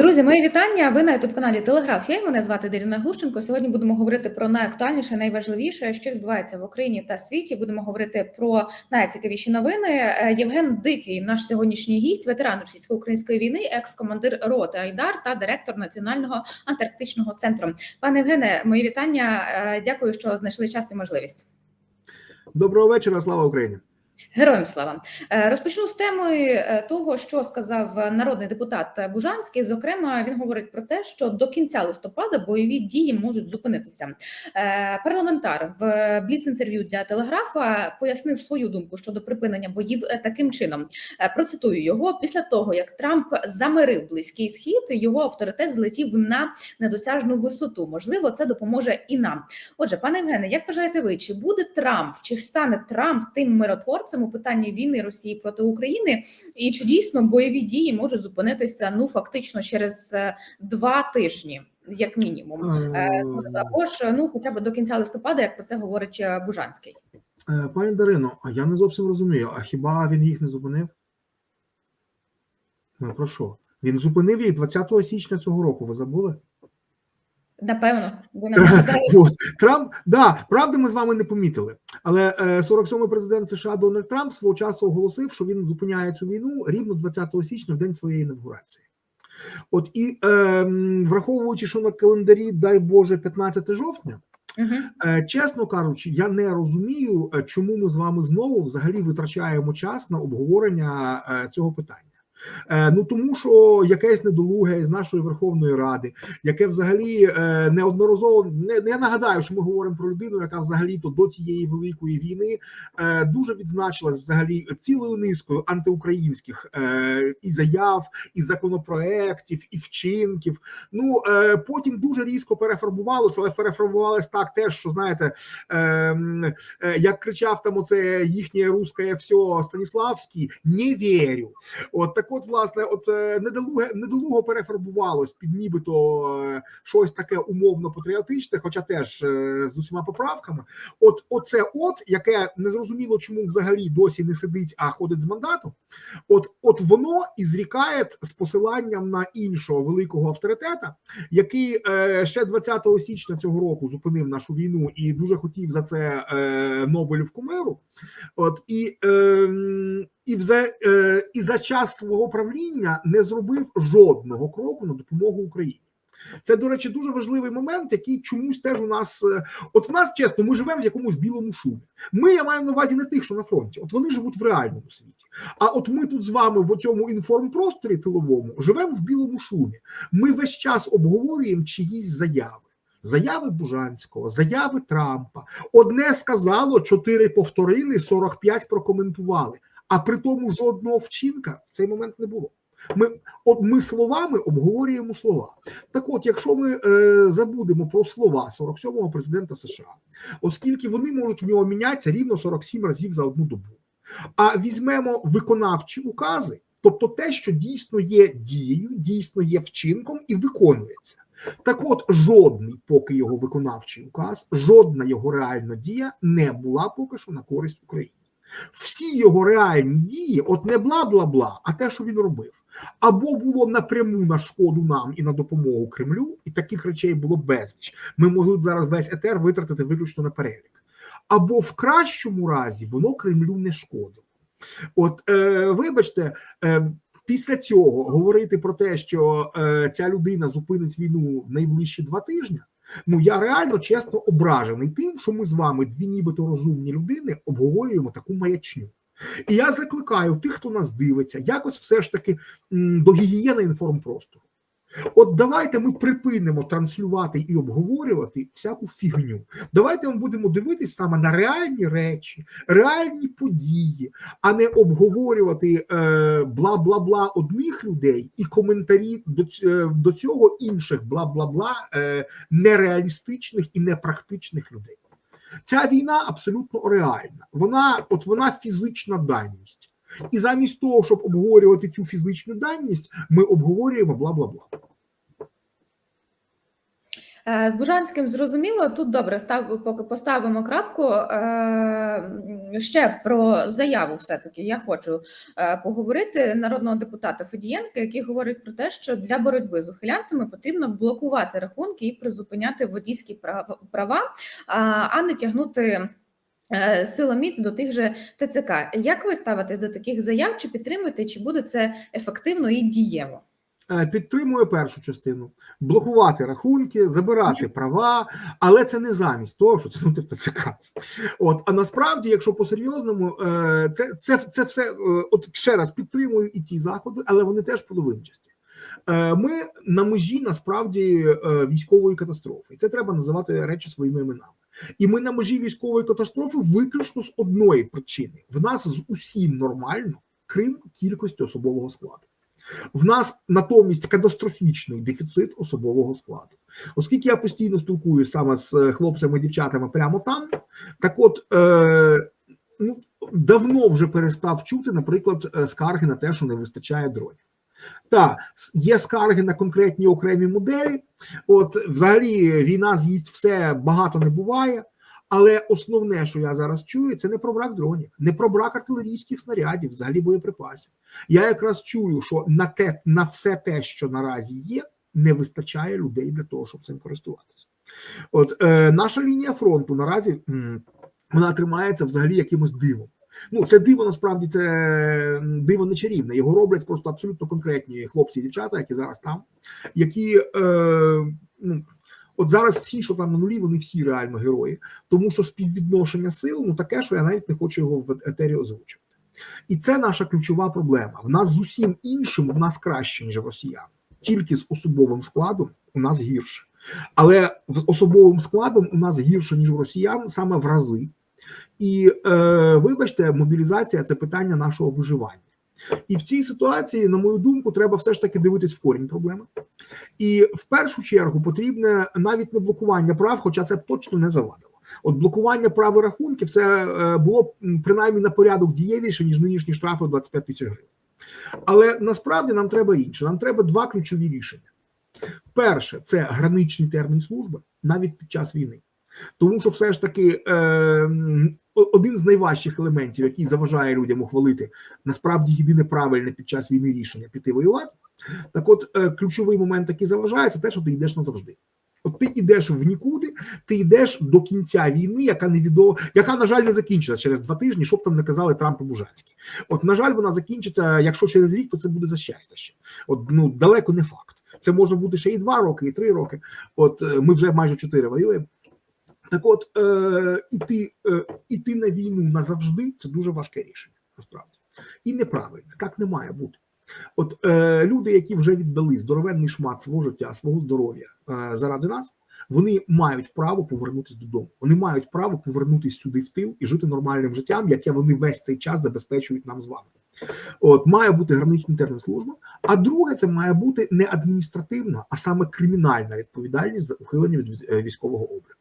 Друзі, мої вітання. Ви на youtube каналі Телеграф. Я мене звати Дарина Глущенко. Сьогодні будемо говорити про найактуальніше, найважливіше, що відбувається в Україні та світі. Будемо говорити про найцікавіші новини. Е, Євген Дикий, наш сьогоднішній гість, ветеран російсько-української війни, екс-командир роти Айдар та директор Національного антарктичного центру. Пане Євгене, мої вітання. Е, Дякую, що знайшли час і можливість. Доброго вечора, слава Україні. Героям слава Е, розпочну з теми е, того, що сказав народний депутат Бужанський. Зокрема, він говорить про те, що до кінця листопада бойові дії можуть зупинитися. Е, Парламентар в бліц-інтерв'ю для телеграфа пояснив свою думку щодо припинення боїв таким чином. Процитую його після того, як Трамп замирив близький схід, його авторитет злетів на недосяжну висоту. Можливо, це допоможе і нам. Отже, пане Євгене, як вважаєте ви, чи буде Трамп, чи стане Трамп тим миротворцем у питанні війни Росії проти України, і чи дійсно бойові дії можуть зупинитися ну фактично через е, два тижні, як мінімум, Е, або ж ну хоча б до кінця листопада, як про це говорить е, Бужанський. Пані Дарино, а я не зовсім розумію, а хіба він їх не зупинив? Ну, про що? Він зупинив їх 20 січня цього року, ви забули? Напевно, ви. Трамп, да, правда, ми з вами не помітили. Але е, 47-й президент США Дональд Трамп свого часу оголосив, що він зупиняє цю війну рівно 20 січня, в день своєї інавгурації. От і е, враховуючи, що на календарі, дай Боже, 15 жовтня. Е, Чесно кажучи, я не розумію, е, чому ми з вами знову взагалі витрачаємо час на обговорення е, цього питання. Е, Ну тому що якесь недолуге з нашої Верховної Ради, яке взагалі е, неодноразово не, я нагадаю, що ми говоримо про людину, яка взагалі то до цієї великої війни е, дуже відзначилась взагалі цілою низкою антиукраїнських і заяв, і законопроєктів, і вчинків. Ну потім дуже різко перефарбувалося, але перефарбувалось так теж, що знаєте, як кричав там оце їхнє русське все Станіславський, не вірю. От так, от, власне, от е, недолуге недолуго перефарбувалось під нібито е, щось таке умовно патріотичне, хоча теж е, з усіма поправками. От оце, от яке незрозуміло, чому взагалі досі не сидить, а ходить з мандату. От, от воно і зрікає з посиланням на іншого великого авторитета, який ще 20 січня цього року зупинив нашу війну і дуже хотів за це Нобелівку миру. От і, е, і, за, е, і за час свого правління не зробив жодного кроку на допомогу Україні. Це, до речі, дуже важливий момент, який чомусь теж у нас. е, От в нас чесно, ми живемо в якомусь білому шумі. Ми я маю на увазі не тих, що на фронті. От вони живуть в реальному світі. А от ми тут з вами в цьому інформпросторі тиловому живемо в білому шумі. Ми весь час обговорюємо чиїсь заяви. Заяви Бужанського, заяви Трампа. Одне сказало, чотири повторили, 45 прокоментували. А при тому жодного вчинка в цей момент не було. Ми от ми словами обговорюємо слова. Так, от, якщо ми е, забудемо про слова 47-го президента США, оскільки вони можуть в нього мінятися рівно 47 разів за одну добу, а візьмемо виконавчі укази, тобто те, що дійсно є дією, дійсно є вчинком і виконується. Так, от жодний, поки його виконавчий указ, жодна його реальна дія не була поки що на користь Україні. Всі його реальні дії, от не бла бла бла, а те, що він робив, або було напряму на шкоду нам і на допомогу Кремлю, і таких речей було безліч. Ми могли б зараз весь етер витратити виключно на перелік, або в кращому разі воно Кремлю не шкодило. От, е, вибачте, е, після цього говорити про те, що е, ця людина зупинить війну в найближчі два тижні. Ну я реально чесно ображений тим, що ми з вами дві нібито розумні людини обговорюємо таку маячню. І я закликаю тих, хто нас дивиться, якось все ж таки до гігієни інформпростору. От давайте ми припинимо транслювати і обговорювати всяку фігню. Давайте ми будемо дивитись саме на реальні речі, реальні події, а не обговорювати е, бла бла бла одних людей і коментарі до, е, до цього інших бла бла бла е, нереалістичних і непрактичних людей. Ця війна абсолютно реальна. Вона, от вона фізична даність. І замість того, щоб обговорювати цю фізичну даність, ми обговорюємо бла бла бла. Е, З Бужанським зрозуміло. Тут добре став поки поставимо крапку. Е, Ще про заяву. Все таки я хочу е, поговорити народного депутата Федієнка, який говорить про те, що для боротьби з ухилянтами потрібно блокувати рахунки і призупиняти водійські права, а не тягнути. Е, Силоміць до тих же ТЦК. Як ви ставитесь до таких заяв? Чи підтримуєте, чи буде це ефективно і дієво? Е, Підтримує першу частину блокувати рахунки, забирати права, але це не замість того, що це ну, тобто, ТЦК. От а насправді, якщо по-серйозному, е, це, це, це все от ще раз підтримую і ті заходи, але вони теж половинчасті. Ми на межі насправді військової катастрофи, і це треба називати речі своїми іменами. І ми на межі військової катастрофи виключно з одної причини: в нас з усім нормально, крім кількості особового складу. В нас натомість катастрофічний дефіцит особового складу. Оскільки я постійно спілкуюся саме з е, хлопцями і дівчатами прямо там, так от е, ну, давно вже перестав чути, наприклад, е, скарги на те, що не вистачає дронів. Так, є скарги на конкретні окремі моделі. От, взагалі, війна з'їсть все, багато не буває. Але основне, що я зараз чую, це не про брак дронів, не про брак артилерійських снарядів, взагалі боєприпасів. Я якраз чую, що на те, на все те, що наразі є, не вистачає людей для того, щоб цим користуватися. От е, наша лінія фронту наразі м, вона тримається взагалі якимось дивом. Ну, це диво насправді це диво не чарівне. Його роблять просто абсолютно конкретні хлопці і дівчата, які зараз там, які е, ну, От зараз всі, що там на нулі, вони всі реально герої, тому що співвідношення сил ну таке, що я навіть не хочу його в етері озвучувати. І це наша ключова проблема. В нас з усім іншим в нас краще, ніж росіян. Тільки з особовим складом у нас гірше. Але з особовим складом у нас гірше, ніж росіян, саме в рази. І е, вибачте, мобілізація це питання нашого виживання. І в цій ситуації, на мою думку, треба все ж таки дивитись в корінь проблеми. І в першу чергу потрібне навіть не блокування прав, хоча це б точно не завадило. От блокування прав і рахунків це е, було принаймні на порядок дієвіше, ніж нинішні штрафи 25 тисяч гривень. Але насправді нам треба інше. Нам треба два ключові рішення. Перше, це граничний термін служби навіть під час війни. Тому що все ж таки е, один з найважчих елементів, який заважає людям ухвалити насправді єдине правильне під час війни рішення піти воювати. Так, от е, ключовий момент, який заважає, це те, що ти йдеш назавжди. От ти йдеш в нікуди, ти йдеш до кінця війни, яка невідома, яка на жаль не закінчиться через два тижні, щоб там не казали Трамп і Бужанський. От на жаль, вона закінчиться. Якщо через рік, то це буде за щастя ще. От ну далеко не факт. Це може бути ще і два роки, і три роки. От е, ми вже майже чотири воюємо. Так, от е, іти, е, іти на війну назавжди це дуже важке рішення, насправді, і неправильне, так не має бути. От е, люди, які вже віддали здоровенний шмат свого життя, свого здоров'я е, заради нас, вони мають право повернутися додому. Вони мають право повернутися сюди в тил і жити нормальним життям, яке вони весь цей час забезпечують нам з вами. От має бути граничний термін служби. А друге, це має бути не адміністративна, а саме кримінальна відповідальність за ухилення від е, військового обліку.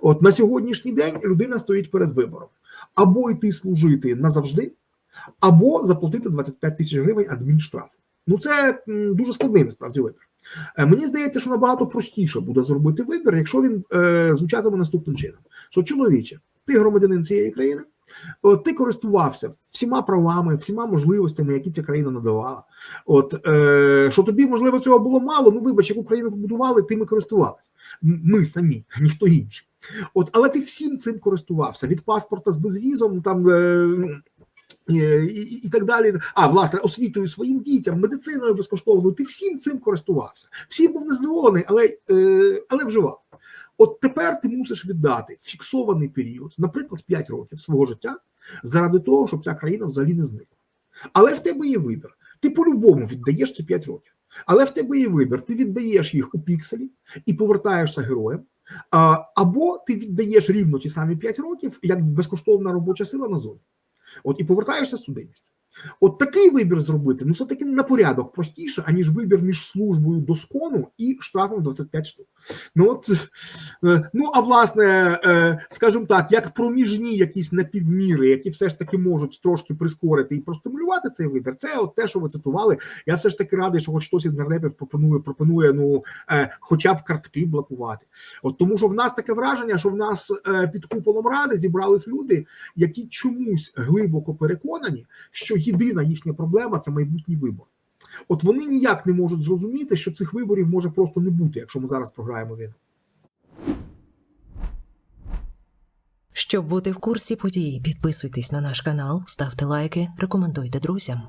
От на сьогоднішній день людина стоїть перед вибором: або йти служити назавжди, або заплатити 25 тисяч гривень адмінштрафу. Ну це дуже складний насправді вибір. Е, Мені здається, що набагато простіше буде зробити вибір, якщо він е, звучатиме наступним чином: що чоловіче, ти громадянин цієї країни, от, ти користувався всіма правами, всіма можливостями, які ця країна надавала. От е, що тобі можливо цього було мало. Ну вибач, яку країну побудували, тим і користувалися. Ми самі, ніхто інший. От, але ти всім цим користувався від паспорта з безвізом, там. Е, і, і, і так далі. А власне освітою своїм дітям, медициною безкоштовною. Ти всім цим користувався. Всім був незадоволений, але, е, але вживав. От тепер ти мусиш віддати фіксований період, наприклад, 5 років свого життя, заради того, щоб ця країна взагалі не зникла. Але в тебе є вибір. Ти по-любому віддаєш ці 5 років. Але в тебе є вибір. Ти віддаєш їх у пікселі і повертаєшся героєм. Або ти віддаєш рівно ті самі 5 років як безкоштовна робоча сила на зоні. От і повертаєшся з судимістю. От такий вибір зробити, ну все таки на порядок простіше, аніж вибір між службою доскону і штрафом 25 штук. Ну от е, ну а власне, е, скажімо так, як проміжні якісь напівміри, які все ж таки можуть трошки прискорити і простимулювати цей вибір, це от те, що ви цитували. Я все ж таки радий, що хоч хтось із нардепів пропонує, пропонує ну е, хоча б картки блокувати. От тому, що в нас таке враження, що в нас під куполом ради зібрались люди, які чомусь глибоко переконані, що єдина їхня проблема це майбутній вибор. От вони ніяк не можуть зрозуміти, що цих виборів може просто не бути, якщо ми зараз програємо війну. Щоб бути в курсі подій, підписуйтесь на наш канал, ставте лайки, рекомендуйте друзям.